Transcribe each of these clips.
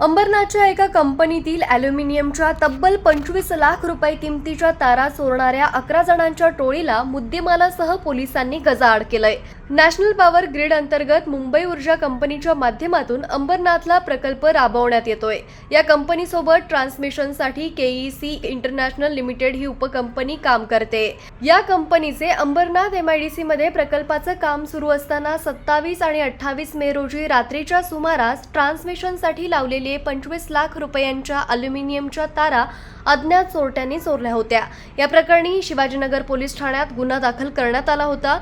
अंबरनाथच्या एका कंपनीतील ॲल्युमिनियमच्या तब्बल पंचवीस लाख रुपये किमतीच्या तारा चोरणाऱ्या अकरा जणांच्या टोळीला मुद्देमालासह पोलिसांनी गजाआड केलंय. नॅशनल पॉवर ग्रीड अंतर्गत मुंबई ऊर्जा कंपनीच्या माध्यमातून अंबरनाथला प्रकल्प राबवण्यात येतोय. या कंपनीसोबत ट्रान्समिशनसाठी केईसी इंटरनॅशनल लिमिटेड ही उपकंपनी काम करते. या कंपनीचे अंबरनाथ एमआयडीसी मध्ये प्रकल्पाचं काम सुरू असताना सत्तावीस आणि अठ्ठावीस मे रोजी रात्रीच्या सुमारास ट्रान्समिशनसाठी लावलेले पंचवीस लाख रुपयांच्या अल्युमिनियमच्या तारा अज्ञात चोरट्यांनी चोरल्या होत्या. या प्रकरणी शिवाजीनगर पोलीस ठाण्यात गुन्हा दाखल करण्यात आला होता.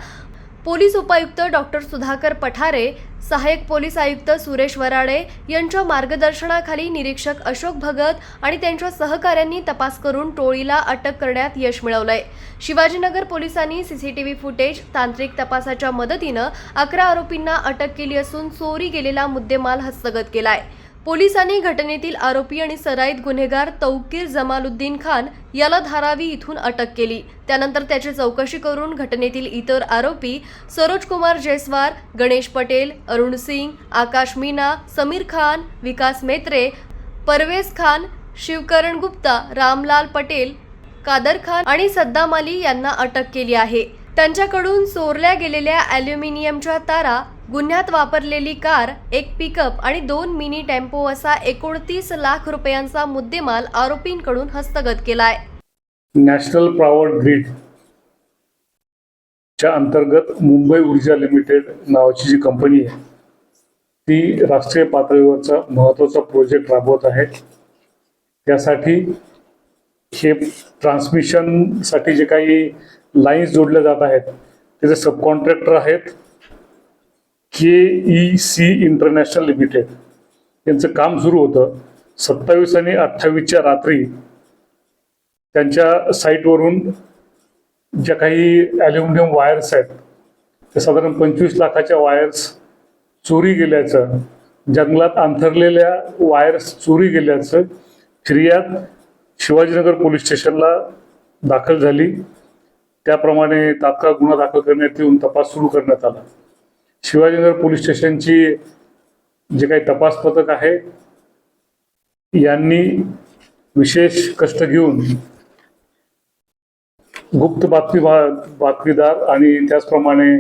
पोलीस उपायुक्त डॉक्टर सुधाकर पठारे सहाय्यक पोलीस आयुक्त सुरेश वराडे यांच्या मार्गदर्शनाखाली निरीक्षक अशोक भगत आणि त्यांच्या सहकाऱ्यांनी तपास करून टोळीला अटक करण्यात यश मिळवलंय. शिवाजीनगर पोलिसांनी सीसीटीव्ही फुटेज तांत्रिक तपासाच्या मदतीनं अकरा आरोपींना अटक केली असून चोरी गेलेला मुद्देमाल हस्तगत केलाय. पोलिसांनी घटनेतील आरोपी आणि सराईत गुन्हेगार तौकीर जमालुद्दीन खान याला धारावी इथून अटक केली. त्यानंतर त्याची चौकशी करून घटनेतील इतर आरोपी सरोज कुमार जयस्वार गणेश पटेल अरुण सिंग आकाश मीना समीर खान विकास मेत्रे परवेज खान शिवकरण गुप्ता रामलाल पटेल कादर खान आणि सद्दाम अली यांना अटक केली आहे. त्यांच्याकडून चोरल्या गेलेल्या ॲल्युमिनियमच्या तारा गुन्ह्यात वापरलेली कार एक पिकअप आणि दोन मिनी टेम्पो असा एकोणतीस लाख रुपयांचा मुद्देमाल आरोपींकडून हस्तगत केलाय. नॅशनल पॉवर ग्रीड च्या अंतर्गत मुंबई ऊर्जा लिमिटेड नावाची जी कंपनी आहे ती राष्ट्रीय पातळीवरचा महत्त्वाचा प्रोजेक्ट राबवत आहे. त्यासाठी हे ट्रान्समिशनसाठी जे काही लाईन्स जोडल्या जात आहेत त्याचे सबकॉन्ट्रॅक्टर आहेत. K E C international limited यांचं काम सुरू होतं. सत्तावीस आणि अठ्ठावीसच्या रात्री त्यांच्या साईटवरून ज्या काही ॲल्युमिनियम वायर्स आहेत त्या साधारण पंचवीस लाखाच्या वायर्स चोरी गेल्याचं जंगलात अंथरलेल्या वायर्स चोरी गेल्याचं फिर्याद शिवाजीनगर पोलीस स्टेशनला दाखल झाली. त्याप्रमाणे तात्काळ गुन्हा दाखल करण्यात येऊन तपास सुरू करण्यात आला. शिवाजीनगर पोलीस स्टेशनची जे काही तपास पथक आहे यांनी विशेष कष्ट घेऊन गुप्त बातमी बातमीदार आणि त्याचप्रमाणे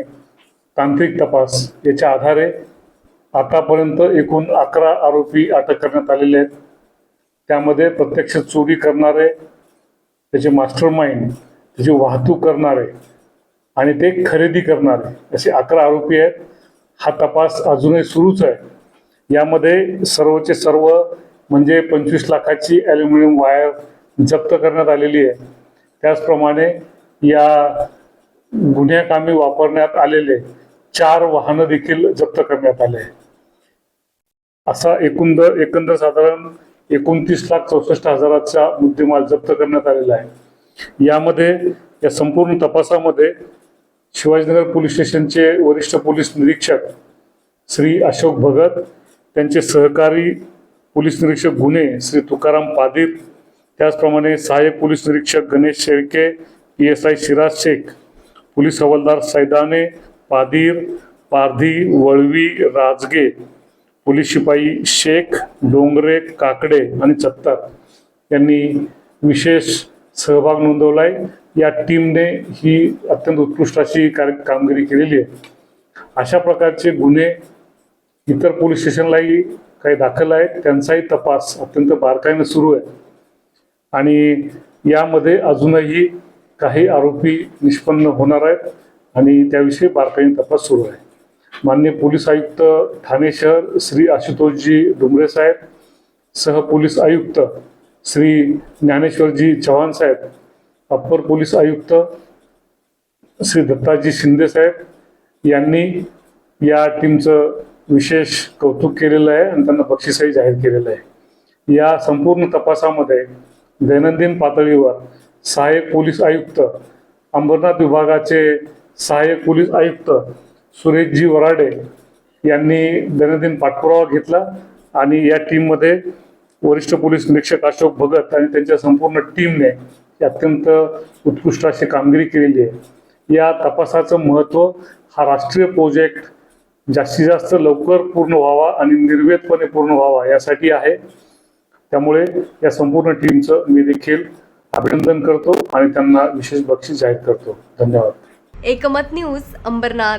तांत्रिक तपास याच्या आधारे आतापर्यंत एकूण अकरा आरोपी अटक करण्यात आलेले आहेत. त्यामध्ये प्रत्यक्ष चोरी करणारे त्याचे मास्टर माइंड त्याची वाहतूक करणारे आणि ते खरेदी करणारे असे अकरा आरोपी आहेत. हा तपास अजूनही सुरूच आहे. यामध्ये सर्वचे सर्व म्हणजे पंचवीस लाखाची ॲल्युमिनियम वायर जप्त करण्यात आलेली आहे. त्याचप्रमाणे या गुन्ह्याकामी वापरण्यात आलेले चार वाहनं देखील जप्त करण्यात आले असा एकंदर एकंदर साधारण एकोणतीस लाख चौसष्ट हजाराचा मुद्देमाल जप्त करण्यात आलेला आहे. यामध्ये या संपूर्ण तपासामध्ये शिवाजीनगर पोलीस स्टेशनचे वरिष्ठ पोलीस निरीक्षक श्री अशोक भगत त्यांचे सहकारी पोलीस निरीक्षक गुन्हे श्री तुकाराम पादित त्याचप्रमाणे सहाय्यक पोलीस निरीक्षक Ganesh Shelke P S I Shiraj Shaikh police हवालदार सैदाने पादीर पारधी वळवी राजगे पोलीस शिपाई शेख डोंगरे काकडे आणि चत्तर यांनी विशेष सहभाग नोंदवला आहे या टीमने ही अत्यंत उत्कृष्ट अशी कार्य कामगिरी केलेली आहे. अशा प्रकारचे गुन्हे इतर पोलीस स्टेशनलाही काही दाखल आहेत. त्यांचाही तपास अत्यंत बारकाईने सुरू आहे. आणि यामध्ये अजूनही काही आरोपी निष्पन्न होणार आहेत आणि त्याविषयी बारकाईने तपास सुरू आहे. मान्य पोलीस आयुक्त ठाणे शहर श्री आशुतोषजी डुंगरे साहेब सह पोलीस आयुक्त श्री ज्ञानेश्वरजी चव्हाण साहेब अप्पर पोलीस आयुक्त श्री दत्ताजी शिंदे साहेब यांनी या टीमचं विशेष कौतुक केलेलं आहे आणि त्यांना बक्षीसही जाहीर केलेलं आहे. या संपूर्ण तपासामध्ये दैनंदिन पातळीवर सहाय्यक पोलीस आयुक्त अंबरनाथ विभागाचे सहाय्यक पोलीस आयुक्त सुरेशजी वराडे यांनी दैनंदिन पाठपुरावा घेतला आणि या टीममध्ये वरिष्ठ पोलीस निरीक्षक अशोक भगत आणि त्यांच्या संपूर्ण टीमने अत्यंत उत्कृष्ट अशी कामगिरी केलेली आहे. या तपासाचं महत्त्व हा राष्ट्रीय प्रोजेक्ट जास्तीत जास्त लवकर पूर्ण व्हावा आणि निर्वेदपणे पूर्ण व्हावा यासाठी आहे. त्यामुळे या संपूर्ण टीमचं मी देखील अभिनंदन करतो आणि त्यांना विशेष बक्षीस जाहीर करतो. धन्यवाद. एकमत न्यूज अंबरनाथ.